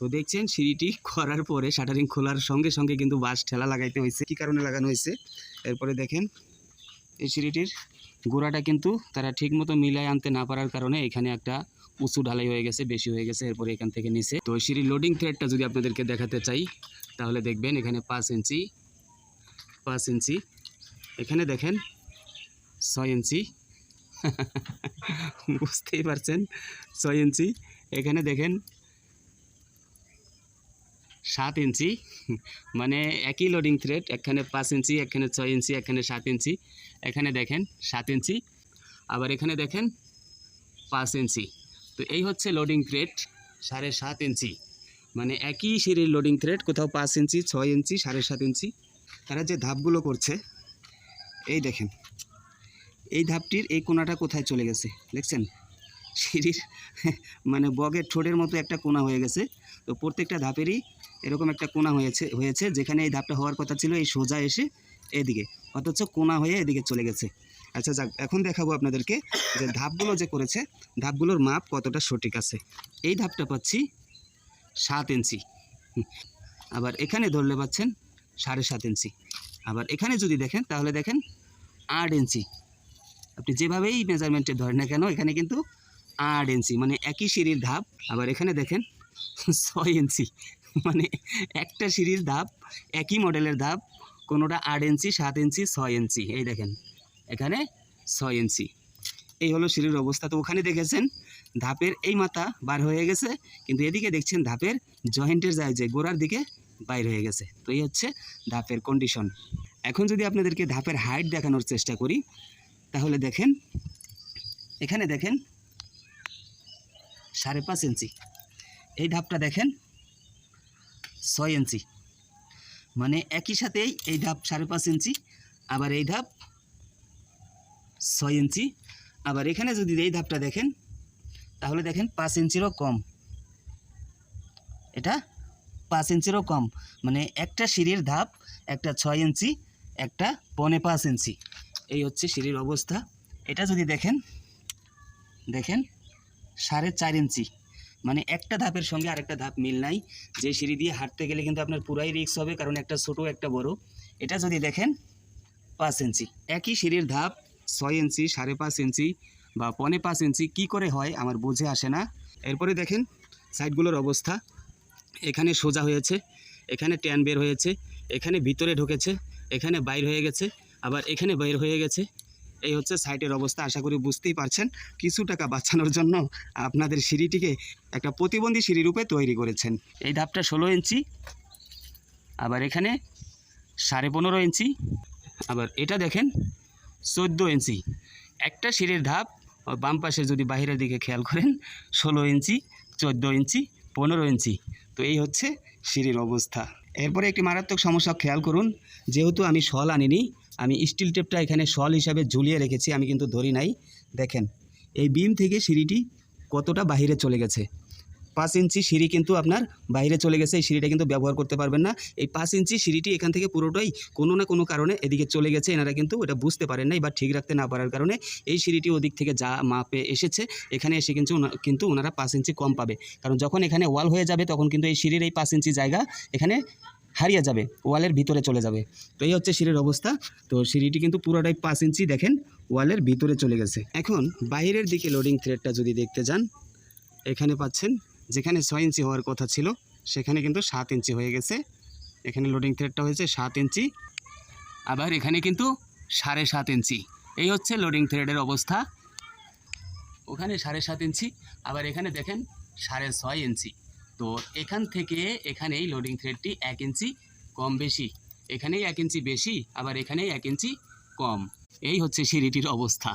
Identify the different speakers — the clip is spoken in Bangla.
Speaker 1: তো দেখছেন, সিঁড়িটি করার পরে শাটারিং খোলার সঙ্গে সঙ্গে কিন্তু বাস ঠেলা লাগাইতে হয়েছে। কী কারণে লাগানো হয়েছে? এরপরে দেখেন, এই সিঁড়িটির গোড়াটা কিন্তু তারা ঠিকমতো মিলায় আনতে না পারার কারণে এখানে একটা উঁচু ঢালাই হয়ে গেছে, বেশি হয়ে গেছে, এরপরে এখান থেকে নিচে। তো সিঁড়ির লোডিং থ্রেডটা যদি আপনাদেরকে দেখাতে চাই, তাহলে দেখবেন এখানে পাঁচ ইঞ্চি পাঁচ ইঞ্চি, এখানে দেখেন ছয় ইঞ্চি। বুঝতেই পারছেন? ছয় ইঞ্চি, এখানে দেখেন সাত ইঞ্চি মানে একই লোডিং থ্রেড এখানে পাঁচ ইঞ্চি এখানে ছয় ইঞ্চি এখানে সাত ইঞ্চি। এখানে দেখেন সাত ইঞ্চি, আবার এখানে দেখেন পাঁচ ইঞ্চি। তো এই হচ্ছে লোডিং থ্রেড সাড়ে সাত ইঞ্চি। মানে একই সিঁড়ির লোডিং থ্রেড কোথাও পাঁচ ইঞ্চি, ছয় ইঞ্চি, সাড়ে সাত ইঞ্চি। তারা যে ধাপগুলো করছে, এই দেখেন, এই ধাপটির এই কোনাটা কোথায় চলে গেছে, দেখছেন? সিঁড়ির মানে বগের ঠোঁটের মতো একটা কোনা হয়ে গেছে। তো প্রত্যেকটা ধাপেরই এরকম একটা কোনা হয়েছে হয়েছে যেখানে এই ধাপটা হওয়ার কথা ছিল, এই সোজা এসে এদিকে, অথচ কোনা হয়ে এদিকে চলে গেছে। আচ্ছা যাক, এখন দেখাবো আপনাদেরকে যে ধাপগুলো যে করেছে, ধাপগুলোর মাপ কতটা সঠিক আছে। এই ধাপটা পাচ্ছি সাত ইঞ্চি। আবার এখানে ধরলে পাচ্ছেন সাড়ে সাত ইঞ্চি। আবার এখানে যদি দেখেন, তাহলে দেখেন আট ইঞ্চি। আপনি যেভাবেই মেজারমেন্টে ধরেন না কেন, এখানে কিন্তু আট ইঞ্চি মানে একই সিঁড়ির ধাপ। আবার এখানে দেখেন ছয় ইঞ্চি। মানে একটা সিঁড়ির ধাপ, একই মডেলের ধাপ, কোনোটা আট ইঞ্চি, সাত ইঞ্চি, ছয় ইঞ্চি। এই দেখেন, এখানে ছয় ইঞ্চি। এই হলো সিঁড়ির অবস্থা। তো ওখানে দেখেছেন, ধাপের এই মাথা বার হয়ে গেছে, কিন্তু এদিকে দেখছেন ধাপের জয়েন্টের যায় যে গোড়ার দিকে বাইর হয়ে গেছে। তো এই হচ্ছে ধাপের কন্ডিশন এখন যদি আপনাদেরকে ধাপের হাইট দেখানোর চেষ্টা করি, তাহলে দেখেন, এখানে দেখেন, সাড়ে পাঁচ ইঞ্চি। এই ধাপটা দেখেন ছয় ইঞ্চি। মানে একই সাথেই এই ধাপ সাড়ে পাঁচ ইঞ্চি, আবার এই ধাপ ছয় ইঞ্চি। আবার এখানে যদি এই ধাপটা দেখেন, তাহলে দেখেন পাঁচ ইঞ্চিরও কম। এটা পাঁচ ইঞ্চিরও কম। মানে একটা সিঁড়ির ধাপ একটা ছয় ইঞ্চি, একটা পনে পাঁচ ইঞ্চি। এই হচ্ছে সিঁড়ির অবস্থা। এটা যদি দেখেন দেখেন সাড়ে চার ইঞ্চি। মানে একটা ধাপের সঙ্গে আরেকটা ধাপ মিল নাই। যে সিঁড়ি দিয়ে হাঁটতে গেলে কিন্তু আপনার পুরাই রিক্স হবে, কারণ একটা ছোট, একটা বড়। এটা যদি দেখেন, পাঁচ ইঞ্চি। একই সিঁড়ির ধাপ, ছয় ইঞ্চি, সাড়ে পাঁচ ইঞ্চি বা পনে পাঁচ ইঞ্চি, কি করে হয় আমার বুঝে আসে না। এরপরে দেখেন, সাইডগুলোর অবস্থা। এখানে সোজা হয়েছে, এখানে ট্যান বের হয়েছে, এখানে ভিতরে ঢুকেছে, এখানে বাইর হয়ে গেছে, আবার এখানে বাইর হয়ে গেছে। এই হচ্ছে সাইটের অবস্থা, আশা করি বুঝতেই পারছেন। কিছু টাকা বাঁচানোর জন্য আপনাদের সিঁড়িটিকে একটা প্রতিবন্ধী সিঁড়ি রূপে তৈরি করেছেন। এই ধাপটা ষোলো ইঞ্চি, আবার এখানে সাড়ে পনেরো ইঞ্চি, আবার এটা দেখেন চোদ্দ ইঞ্চি। একটা সিঁড়ির ধাপ বাম পাশে যদি বাইরের দিকে খেয়াল করেন, ষোলো ইঞ্চি, চোদ্দ ইঞ্চি, পনেরো ইঞ্চি। তো এই হচ্ছে সিঁড়ির অবস্থা। এরপরে একটি মারাত্মক সমস্যা খেয়াল করুন, যেহেতু আমি শল আনিনি আমি স্টিল টেপটা এখানে শল হিসাবে ঝুলিয়ে রেখেছি, আমি কিন্তু ধরি নাই। দেখেন, এই বিম থেকে সিঁড়িটি কতটা বাইরে চলে গেছে? পাঁচ ইঞ্চি সিঁড়ি কিন্তু আপনার বাইরে চলে গেছে, এই সিঁড়িটা কিন্তু ব্যবহার করতে পারবেন না। এই পাঁচ ইঞ্চি সিঁড়িটি এখান থেকে পুরোটাই কোনো না কোনো কারণে এদিকে চলে গেছে, এনারা কিন্তু এটা বুঝতে পারেন নাই বা ঠিক রাখতে না পারার কারণে এই সিঁড়িটি ওদিক থেকে যা মাপে এসেছে, এখানে এসে কিন্তু কিন্তু ওনারা পাঁচ ইঞ্চি কম পাবে। কারণ যখন এখানে ওয়াল হয়ে যাবে, তখন কিন্তু এই সিঁড়ির এই পাঁচ ইঞ্চি জায়গা এখানে হারিয়ে যাবে, ওয়ালের ভিতরে চলে যাবে। তো এই হচ্ছে সিঁড়ির অবস্থা। তো সিঁড়িটি কিন্তু পুরোটাই পাঁচ ইঞ্চি, দেখেন, ওয়ালের ভিতরে চলে গেছে। এখন বাইরের দিকে লোডিং থ্রেডটা যদি দেখতে যান, এখানে পাচ্ছেন, যেখানে ছয় ইঞ্চি হওয়ার কথা ছিল, সেখানে কিন্তু সাত ইঞ্চি হয়ে গেছে। এখানে লোডিং থ্রেডটা হয়েছে সাত ইঞ্চি, আবার এখানে কিন্তু সাড়ে সাত ইঞ্চি। এই হচ্ছে লোডিং থ্রেডের অবস্থা। ওখানে সাড়ে সাত ইঞ্চি, আবার এখানে দেখেন সাড়ে ছয় ইঞ্চি। তো এখান থেকে এখানেই লোডিং থ্রেডটি এক ইঞ্চি কম বেশি। এখানেই এক ইঞ্চি বেশি, আবার এখানেই এক ইঞ্চি কম। এই হচ্ছে সিঁড়িটির অবস্থা।